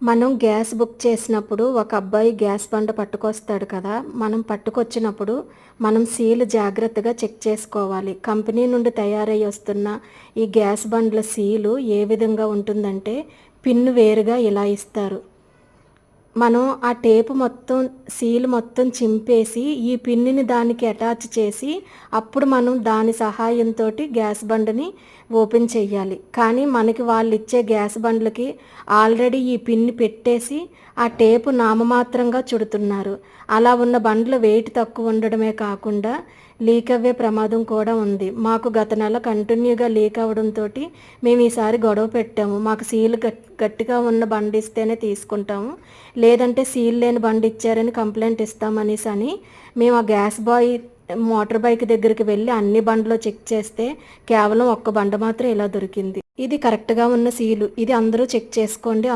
మనం gas book చేసినప్పుడు ఒక అబ్బాయి గ్యాస్ బండ పట్టుకొస్తాడు కదా మనం పట్టుకొచ్చినప్పుడు మనం సీల్ జాగ్రత్తగా చెక్ చేసుకోవాలి. కంపెనీ నుండి తయారై వస్తున్న ఈ గ్యాస్ బండ్ల సీలు ఏ విధంగా ఉంటుందంటే పిన్ను వేరుగా ఇలా ఇస్తారు. మనం ఆ టేపు మొత్తం సీల్ మొత్తం చింపేసి ఈ పిన్నిని దానికి అటాచ్ చేసి అప్పుడు మనం దాని సహాయంతో గ్యాస్ బండ్ని ఓపెన్ చేయాలి కానీ మనకి వాళ్ళు ఇచ్చే గ్యాస్ బండ్లకి ఆల్రెడీ ఈ పిన్ని పెట్టేసి ఆ టేపు నామమాత్రంగా చుడుతున్నారు. అలా ఉన్న బండ్లు వెయిట్ తక్కువ ఉండడమే కాకుండా లీక్ అవ్వే ప్రమాదం కూడా ఉంది. మాకు గత నెల కంటిన్యూగా లీక్ అవ్వడంతో మేము ఈసారి గొడవ పెట్టాము. మాకు సీల్ గట్టిగా ఉన్న బండి ఇస్తేనే తీసుకుంటాము. లేదంటే సీల్ లేని బండి ఇచ్చారని కంప్లైంట్ ఇస్తామనేసి అని మేము ఆ గ్యాస్ బాయ్ మోటార్ బైక్ దగ్గరికి వెళ్ళి అన్ని బండ్లో చెక్ చేస్తే కేవలం ఒక్క బండ మాత్రం ఇలా దొరికింది. ఇది కరెక్ట్గా ఉన్న సీలు. ఇది అందరూ చెక్ చేసుకోండి.